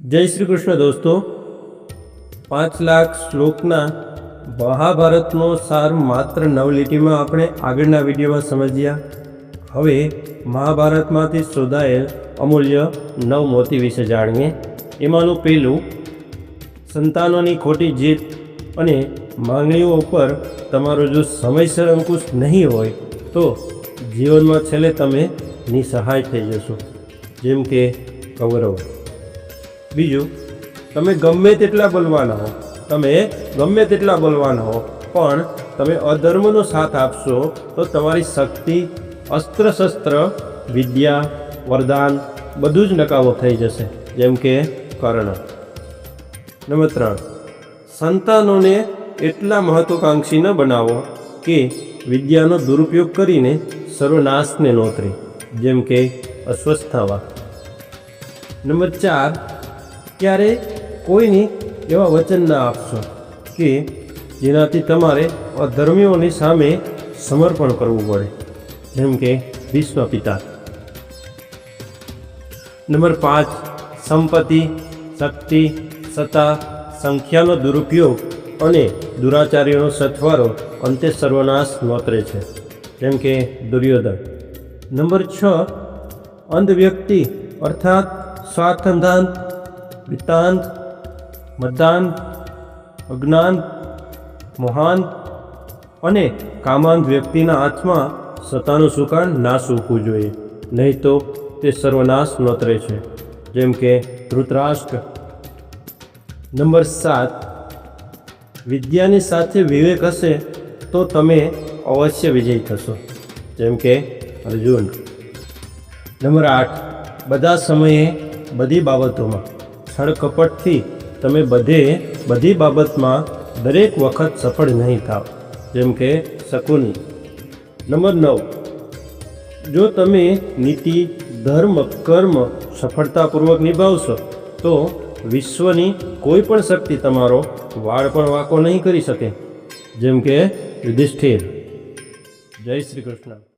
જય શ્રી કૃષ્ણ દોસ્તો. પાંચ લાખ શ્લોકના મહાભારતનો સાર માત્ર નવ લીટીમાં આપણે આગળના વિડીયોમાં સમજ્યા. હવે મહાભારતમાંથી શોધાયેલ અમૂલ્ય નવ મોતી વિશે જાણીએ. એમાંનું પહેલું, સંતાનોની ખોટી જીત અને માંગણીઓ ઉપર તમારો જો સમયસર અંકુશ નહીં હોય, તો જીવનમાં છેલ્લે તમે નિસહાય થઈ જશો. જેમ કે કૌરવ. બીજું, તમે ગમે તેટલા બલવાન હો, તમે ગમે તેટલા બલવાન હો, પણ તમે અધર્મનો સાથ આપશો, તો તમારી શક્તિ અસ્ત્ર શસ્ત્ર, વિદ્યા, વરદાન, બધું જ નકામો થઈ જશે. જેમ કે કર્ણ. નંબર ત્રણ. સંતાનોને એટલા મહત્વકાંક્ષી ન બનાવો કે વિદ્યાનો દુરુપયોગ કરીને સર્વનાશને નોતરે, જેમ કે અસ્વસ્થાવા નંબર ચાર. ક્યારે કોઈની એવા વચન ના આપશો કે જેનાથી તમારે અધર્મીઓની સામે સમર્પણ કરવું પડે. જેમ કે વિશ્વ પિતા. નંબર પાંચ, સંપત્તિ, શક્તિ, સત્તા, સંખ્યાનો દુરુપયોગ અને દુરાચાર્યનો સથવારો અંતે સર્વનાશ નોતરે છે, જેમ કે દુર્યોધન. નંબર છ અંધ વ્યક્તિ અર્થાત સ્વાર્થંધાંત વિતાંત મતાંત અજ્ઞાન મોહાંત અને કામાંત વ્યક્તિના હાથમાં સત્તાનું સુકાન ના સૂકવું જોઈએ. નહીં તો તે સર્વનાશ નોતરે છે. જેમ કે ધૃતરાષ્ટ્ર. નંબર સાત. વિદ્યાની સાથે વિવેક હશે તો તમે અવશ્ય વિજયી થશો. જેમ કે અર્જુન. નંબર આઠ. બધા સમયે બધી બાબતોમાં છળકપટથી તમે બધે બધી બાબતમાં દરેક વખત સફળ નહીં થાવ. જેમ કે શકુની. નંબર નવ. જો તમે નીતિ, ધર્મ, કર્મ સફળતાપૂર્વક નિભાવશો, તો વિશ્વની કોઈ પણ શક્તિ તમારો વાળ પણ વાંકો નહીં કરી શકે. જેમ કે યુધિષ્ઠિર. જય શ્રી કૃષ્ણ.